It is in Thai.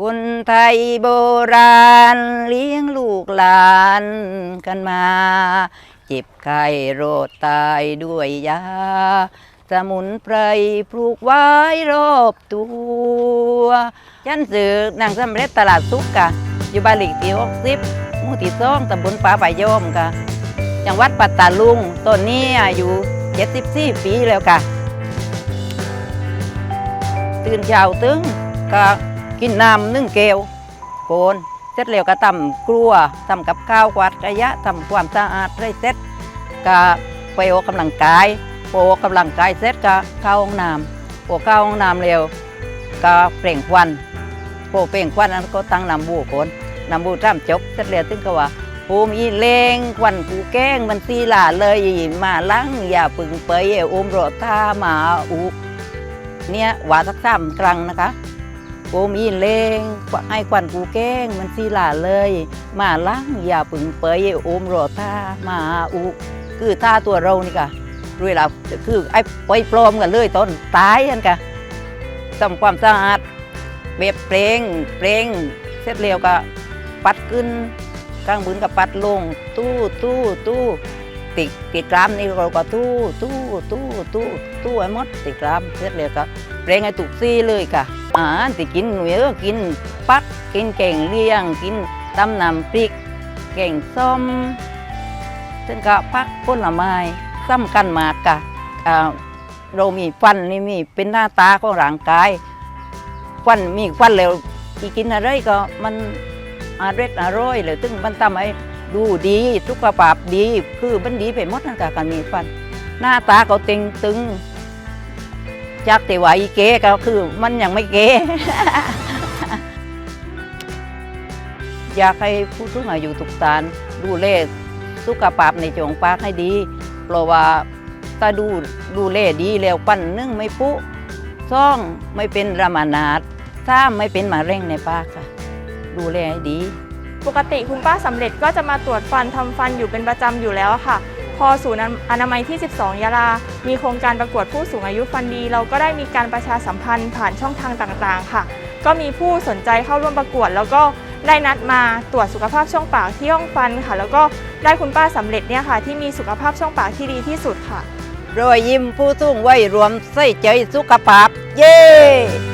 คนไทยโบราณเลี้ยงลูกหลานกันมา เจ็บไข้โรคตายด้วยยา สมุนไพรปลูกไว้รอบตัวยันสือนางสำเร็จตลาดซุกกะ อยู่บ้านหลีกที่หกสิบหมู่ที่สองตำบลป่าป่ายอมกะจังหวัดปัตตาลุงต้นนี้อายุ74ปีแล้วกะ ตื่นเช้าตึงก็ กินน้ำนึ่งแก้วโกนเสร็จแล้วก็ตำกลัวทำกับข้าวกวาดกระยะทำความสะอาดได้เสร็จก็ไปออกกำลังกายพอออกกำลังกายเสร็จก็เข้าห้องน้ำพอเข้าห้องน้ำเร็วก็เปล่งควันพอเปล่งควันนั้นก็ตั้งน้ำบูโกนน้ำบูจ้ำจบเสร็จแล้วตึงก็ว่าภูมิอีเลงควันกูแก้งมันตีหลาเลยมาลังอย่าปึงเปยอุ้มรถท่ามาอุกเนี่ยหวาสักสามครั้งนะคะ กมีเลงไอ้ควันกูแก้งมันสีหลาเลย มาล้างอย่าปึงเปยโอมรอท่ามาอุคือท่าตัวเรานี่ค่ะด้วยเราคือไอ้ปล่อยปลอมกันเลยตอนตายกันค่ะทำความสะอาดเบบเปลงเปลงเสร็จแล้วก็ปัดขึ้นกลางบืนกับปัดลง ตู้ตู้ตู้ติดติดกรามนี่เราก็ตู้ตู้ตู้ตู้ตู้ไอ้มดติดกรามเสร็จแล้วก็เปลงไอ้ตุกซี่เลยค่ะ อาหารที่กินหนูเออกินปักกินเก่งเลี้ยง กินตำน้ำพริกเก่งส้มซึ่งก็พักผลไม้สำคัญมากค่ะเรามีฟันนี่มีเป็นหน้าตาของร่างกายฟันมีฟันแล้วที่กินอะไรก็มันอร่อยอร่อยเลยซึ่งมันทำให้ดูดีสุขภาพดี คือมันดีไปหมดนั่นค่ะการมีฟัน หน้าตาก็เต็งตึง จากแต่ว่าอีเก๋ก็คือมันยังไม่เก๋ อยากให้ผู้สูงอายุทุกท่านดูแลสุขภาพในจงปากให้ดี เพราะว่าถ้าดูดูแลดีแล้วปั้นนึ่งไม่ปุซ่องไม่เป็นระมานาดถ้าไม่เป็นมะเร็งในปากค่ะ ดูแลให้ดี ปกติคุณป้าสำเร็จก็จะมาตรวจฟันทำฟันอยู่เป็นประจำอยู่แล้วค่ะ พอศูนย์อนามัยที่ 12ยาลา มีโครงการประกวดผู้สูงอายุฟันดี เราก็ได้มีการประชาสัมพันธ์ผ่านช่องทางต่างๆ ค่ะ ก็มีผู้สนใจเข้าร่วมประกวด แล้วก็ได้นัดมาตรวจสุขภาพช่องปากที่ห้องฟันค่ะ แล้วก็ได้คุณป้าสำเร็จเนี่ยค่ะ ที่มีสุขภาพช่องปากที่ดีที่สุดค่ะรอยยิ้มผู้สูงวัยรวมใส่ใจสุขภาพ เย้